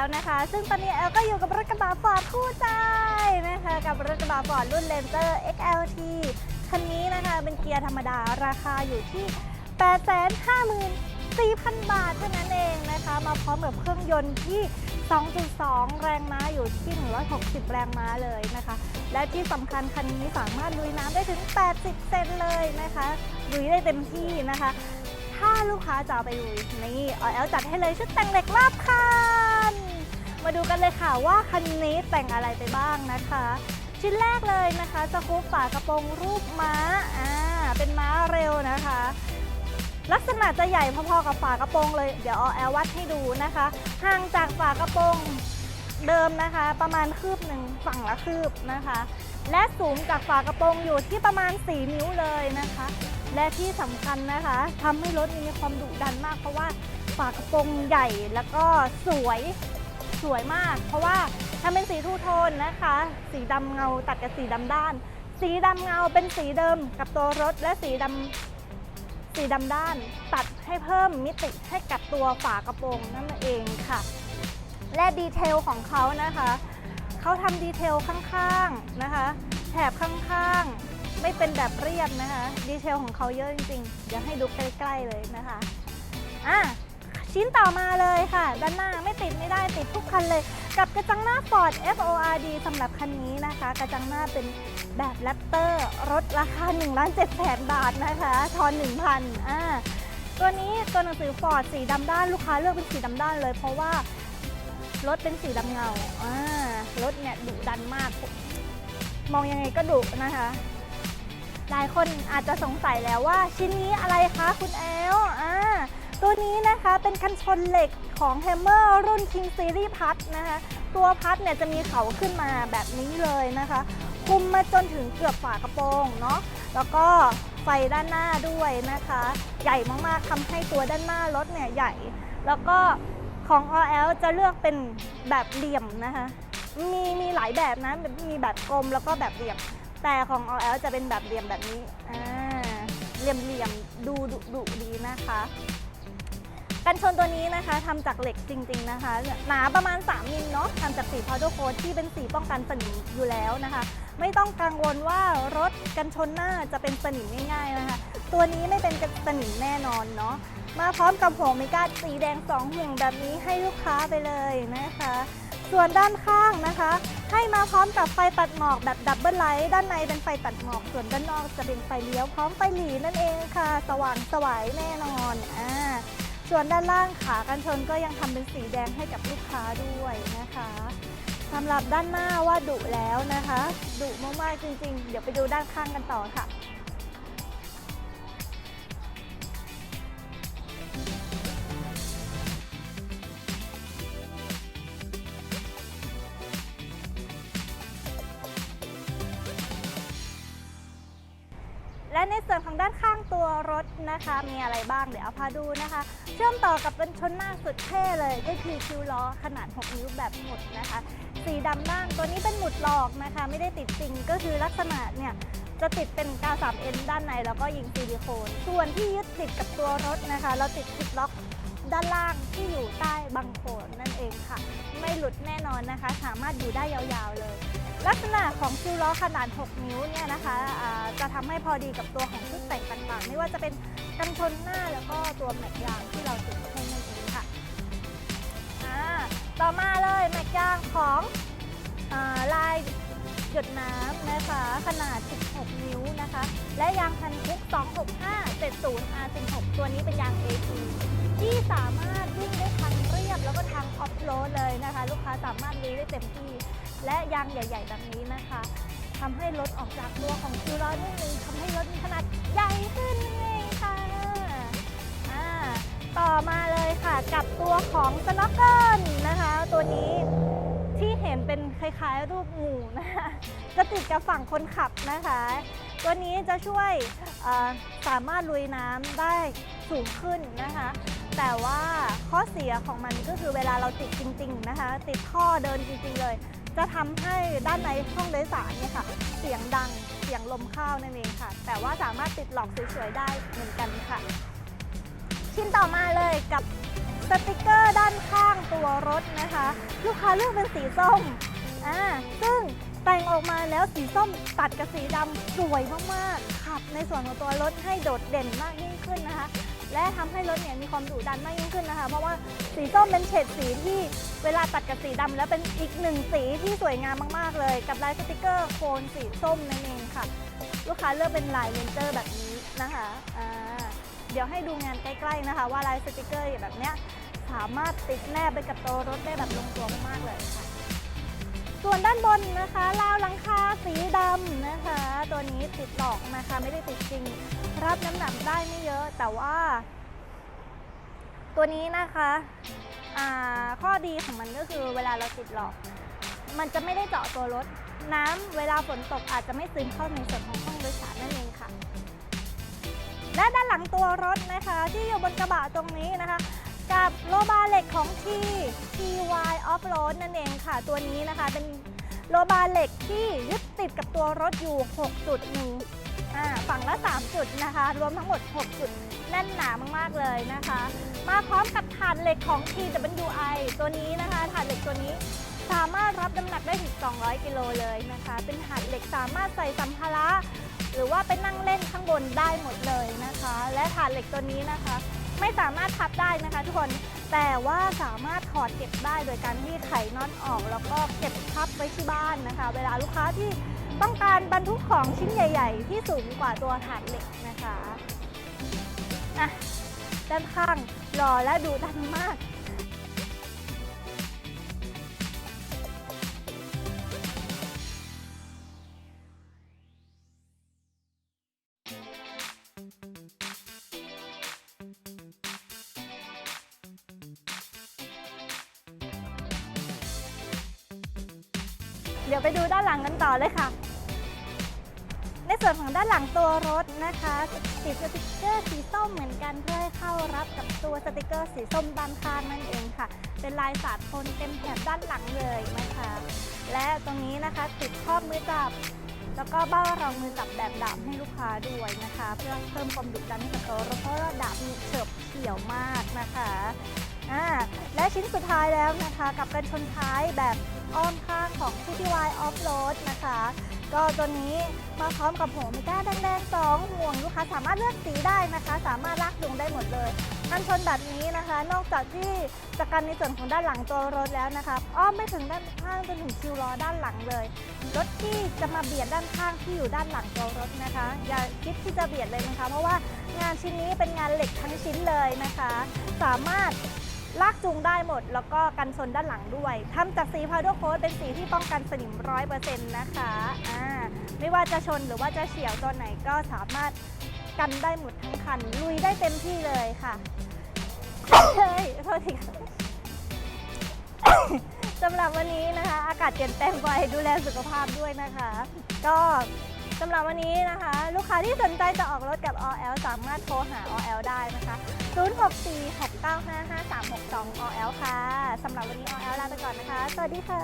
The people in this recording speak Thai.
แล้วนะคะ ซึ่งตอนนี้แอลก็อยู่กับรถกระบะฟอร์ดคู่ใจนะคะ กับรถกระบะฟอร์ดรุ่นเลนเจอร์ XLT คันนี้นะคะเป็นเกียร์ธรรมดาราคาอยู่ที่ 854,000 บาทเท่านั้นเองนะคะ มาพร้อมกับเครื่องยนต์ที่ 2.2 แรงม้าอยู่ที่ 160 แรงม้าเลยนะคะ และที่สำคัญคันนี้สามารถลุยน้ำได้ถึง 80 เซนเลยนะคะลุยได้เต็มที่นะคะ ถ้าลูกค้าจะเอาไปลุยนี่ออแอลจัดให้เลยชุดแต่งเหล็กรอบคัน มาดูกันเลยค่ะว่าคันนี้แต่งอะไรไปบ้างนะคะ ชิ้นแรกเลยนะคะสกู๊ปฝากระโปรงรูปม้าอ่าเป็นม้าเร็วนะคะ ลักษณะจะใหญ่พอๆกับฝากระโปรงเลยเดี๋ยวเอาแอลวัดให้ดูนะคะห่างจากฝากระโปรงเดิมนะคะ ประมาณคืบหนึ่งฝั่งละคืบนะคะ และสูงจากฝากระโปรงอยู่ที่ประมาณ 4 นิ้วเลยนะคะ และที่สำคัญนะคะทำให้รถมีความดุดันมากเพราะว่าฝากระโปรงใหญ่แล้วก็สวย สวยมาก เพราะว่าทำเป็นสีทูโทนนะคะ สีดำเงาตัดกับสีดำด้าน สีดำเงาเป็นสีเดิมกับตัวรถและสีดำสีดำด้าน ตัดให้เพิ่มมิติให้กับตัวฝากระโปรงนั่นเองค่ะ และดีเทลของเขานะคะเขาทำดีเทลข้างๆนะคะ แถบข้างๆ ไม่เป็นแบบเรียบนะคะ ดีเทลของเขาเยอะจริงๆ เดี๋ยวให้ดูใกล้ๆเลยนะคะ อะ ชิ้นต่อมาเลยค่ะ ด้านหน้าไม่ติดไม่ได้ติดทุกคันเลย กับกระจังหน้า Ford FORD สำหรับคันนี้นะคะ กระจังหน้าเป็นแบบแรปเตอร์รถราคา1ล้าน7แสนบาทนะคะทอน1,000อ่าตัวนี้ตัวหนังสือ Ford สีดำด้านลูกค้าเลือกเป็นสีดำด้านเลย เพราะว่ารถเป็นสีดำเงาอ่ารถเนี่ยดุดันมาก มองยังไงก็ดุนะคะ หลายคนอาจจะสงสัยแล้วว่าชิ้นนี้อะไรคะคุณแอลอ่าตัวนี้นะคะเป็นกันชนเหล็กของ Hammer รุ่น King Series พัดนะคะตัวพัดเนี่ยจะมีเขาขึ้นมาแบบนี้เลยนะคะคุมมาจนถึงเกือบฝากระโปรงเนาะแล้วก็ไฟด้านหน้าด้วยนะคะ ใหญ่มากๆทำให้ตัวด้านหน้ารถเนี่ยใหญ่ แล้วก็ของ RL จะเลือกเป็นแบบเหลี่ยมนะคะมีมีหลายแบบนะมีแบบกลมแล้วก็แบบเหลี่ยม แต่ของ RL จะเป็นแบบเหลี่ยมแบบนี้อ่าเหลี่ยมเหลี่ยมๆดูดุดุดีนะคะกันชนตัวนี้นะคะทำจากเหล็กจริง ๆนะคะ หนาประมาณ 3มิลเนาะทำจากสีพาวเดอร์โค้ดที่เป็นสีป้องกันสนิมอยู่แล้วนะคะ ไม่ต้องกังวลว่ารถกันชนหน้าจะเป็นสนิมง่าย ๆนะคะ ตัวนี้ไม่เป็นสนิมแน่นอนเนาะมาพร้อมกับหัวเมกาสีแดง2ห่วงแบบนี้ให้ลูกค้าไปเลยนะคะ ส่วนด้านข้างนะคะ ให้มาพร้อมกับไฟตัดหมอกแบบดับเบิลไลท์ด้านในเป็นไฟตัดหมอกส่วนด้านนอกจะเป็นไฟเลี้ยวพร้อมไฟหลีนั่นเองค่ะ สว่างสวายแน่นอนอ่าส่วนด้านล่างขากันชนก็ยังทำเป็นสีแดงให้กับลูกค้าด้วยนะคะสำหรับด้านหน้าว่าดุแล้วนะคะ ดุมากๆจริงๆ เดี๋ยวไปดูด้านข้างกันต่อค่ะและ ด้านข้างตัวรถนะคะ มีอะไรบ้างเดี๋ยวเอาพาดูนะคะ เชื่อมต่อกับเป็นชนหน้าสุดเท่เลย ก็คือคิวล้อขนาด 6 นิ้วแบบหมุดนะคะ สีดำด้านตัวนี้เป็นหมุดหลอกนะคะ ไม่ได้ติดจริงก็คือลักษณะเนี่ยจะติดเป็น 93N ด้านในแล้วก็ยิงซิลิโคน ส่วนที่ยึดติดกับตัวรถนะคะ เราติดคลิปล็อก ด้านล่างที่อยู่ใต้บังโคลนนั่นเองค่ะ ไม่หลุดแน่นอนนะคะ สามารถอยู่ได้ยาวๆเลย ลักษณะของคิวล้อขนาด 6 นิ้วเนี่ยนะคะอ่าจะทำให้พอดีกับตัวของชุดแต่งต่างๆ ไม่ว่าจะเป็นกันชนหน้าแล้วก็ตัวแม็กยางที่เราติดให้นั่นเองค่ะต่อมาเลยแม็กยางของอลายหยดน้ำนะคะขนาด 16 นิ้วนะคะ และยางพันคุก 265 70 R16 ตัวนี้เป็นยาง AT ที่สามารถวิ่งได้ทางเรียบแล้วก็ทางออฟโรดเลยนะคะ ลูกค้าสามารถลุยได้เต็มที่ และยางใหญ่ๆแบบนี้นะคะทำให้รถออกจากตัวของคิวล้อนิดนึงทำให้รถมีขนาดใหญ่ขึ้นนั่นเองค่ะต่อมาเลยค่ะกับตัวของสโน w เกิลนะคะ ตัวนี้ที่เห็นเป็นคล้ายๆรูปงูนะคะจะติดกับฝั่งคนขับนะคะ ตัวนี้จะช่วยสามารถลุยน้ำได้สูงขึ้นนะคะ แต่ว่าข้อเสียของมันก็คือเวลาเราติดจริง ๆ นะคะ ติดท่อเดินจริง ๆ เลย จะทำให้ด้านในห้องโดยสารเนี่ยค่ะ เสียงดังเสียงลมเข้านั่นเองค่ะ แต่ว่าสามารถติดหลอกสวยๆได้เหมือนกันค่ะ ชิ้นต่อมาเลยกับสติกเกอร์ด้านข้างตัวรถนะคะ ลูกค้าเลือกเป็นสีส้มอ่าซึ่งแต่งออกมาแล้วสีส้มตัดกับสีดำสวยมากๆขับในส่วนของตัวรถให้โดดเด่นมากยิ่งขึ้นนะคะ และทำให้รถเนี่ยมีความดุดันมากยิ่งขึ้นนะคะ เพราะว่าสีส้มเป็นเฉดสีที่เวลาตัดกับสีดำแล้วเป็นอีกหนึ่งสีที่สวยงามมากๆเลย กับลายสติกเกอร์โคนสีส้มนั่นเองค่ะ ลูกค้าเลือกเป็นลายเลนเจอร์แบบนี้นะคะอ่าเดี๋ยวให้ดูงานใกล้ๆนะคะ ว่าลายสติกเกอร์แบบเนี้ยสามารถติดแนบไปกับตัวรถได้แบบลงตัวมากๆเลยค่ะ ส่วนด้านบนนะคะราวหลังคาสีดำนะคะ ตัวนี้ติดหลอกนะคะไม่ได้ติดจริง รับน้ำหนักได้ไม่เยอะ แต่ว่า ตัวนี้นะคะข้อดีของมันก็คือเวลาเราติดหลอก มันจะไม่ได้เจาะตัวรถ น้ำเวลาฝนตกอาจจะไม่ซึมเข้าในส่วนของห้องโดยสารนั่นเองค่ะ และด้านหลังตัวรถนะคะ ที่อยู่บนกระบะตรงนี้นะคะ กับโลบาเหล็กของ T TY Off Road นั่นเองค่ะ ตัวนี้นะคะเป็น โลบาเหล็กที่ยึดติดกับตัวรถอยู่ 6 จุดนิฝั่งละ 3 จุดนะคะ รวมทั้งหมด 6 จุดแน่นหนามาก ๆ เลยนะคะ มาพร้อมกับถาดเหล็กของ TWI ตัวนี้นะคะถาดเหล็กตัวนี้สามารถรับน้ำหนักได้ถึง 200 กิโลเลยนะคะ เป็นถาดเหล็กสามารถใส่สัมภาระ หรือว่าไปนั่งเล่นข้างบนได้หมดเลยนะคะ และถาดเหล็กตัวนี้นะคะ ไม่สามารถพับได้นะคะทุกคน แต่ว่าสามารถถอดเก็บได้โดยการที่ไขน็อตออก แล้วก็เก็บพับไว้ที่บ้านนะคะ เวลาลูกค้าที่ต้องการบรรทุกของชิ้นใหญ่ ๆ ที่สูงกว่าตัวถาดเหล็กนะคะอะด้านข้างหล่อและดูดันมาก เดี๋ยวไปดูด้านหลังกันต่อเลยค่ะ ในส่วนของด้านหลังตัวรถนะคะติดสติกเกอร์สีส้มเหมือนกันเพื่อให้เข้ารับกับตัวสติกเกอร์สีส้มด้านข้างนั่นเองค่ะ เป็นลายสากลเต็มแถบด้านหลังเลยนะคะ และตรงนี้นะคะติดครอบมือจับแล้วก็เบ้ารองมือจับแบบดาบให้ลูกค้าด้วยนะคะ เพื่อเพิ่มความดุดันให้กับตัวรถเพราะว่าดาบมีเฉิบเฉี่ยวมากนะคะ อ่าและชิ้นสุดท้ายแล้วนะคะกับกันชนท้ายแบบอ้อมข้างของ CTY Off Road นะคะ ก็ตัวนี้มาพร้อมกับหัวเมก้าแดงๆสองห่วงลูกค้าสามารถเลือกสีได้นะคะ สามารถลากจูงได้หมดเลยกันชนแบบนี้นะคะ นอกจากที่จะกันในส่วนของด้านหลังตัวรถแล้วนะคะอ้อมไม่ถึงด้านข้างจนถึงคิวล้อด้านหลังเลยรถที่จะมาเบียดด้านข้างที่อยู่ด้านหลังตัวรถนะคะ อย่าคิดที่จะเบียดเลยนะคะ เพราะว่างานชิ้นนี้เป็นงานเหล็กทั้งชิ้นเลยนะคะ สามารถ ลากจูงได้หมด แล้วก็กันชนด้านหลังด้วยทำจากสีพาวเดอร์โค้ดเป็นสีที่ป้องกันสนิมร้อยเปอร์เซ็นต์นะคะอ่าไม่ว่าจะชนหรือว่าจะเฉียวตัวไหนก็สามารถกันได้หมดทั้งคัน ลุยได้เต็มที่เลยค่ะเฮ้ยโทษทีค่ะสำหรับวันนี้นะคะ อากาศเปลี่ยนแปลงบ่อยดูแลสุขภาพด้วยนะคะ ก็ สำหรับวันนี้นะคะ ลูกค้าที่สนใจจะออกรถกับ OL สามารถโทรหา OL ได้นะคะ 0646955362 OL ค่ะ สำหรับวันนี้ OL ลาไปก่อนนะคะ สวัสดีค่ะ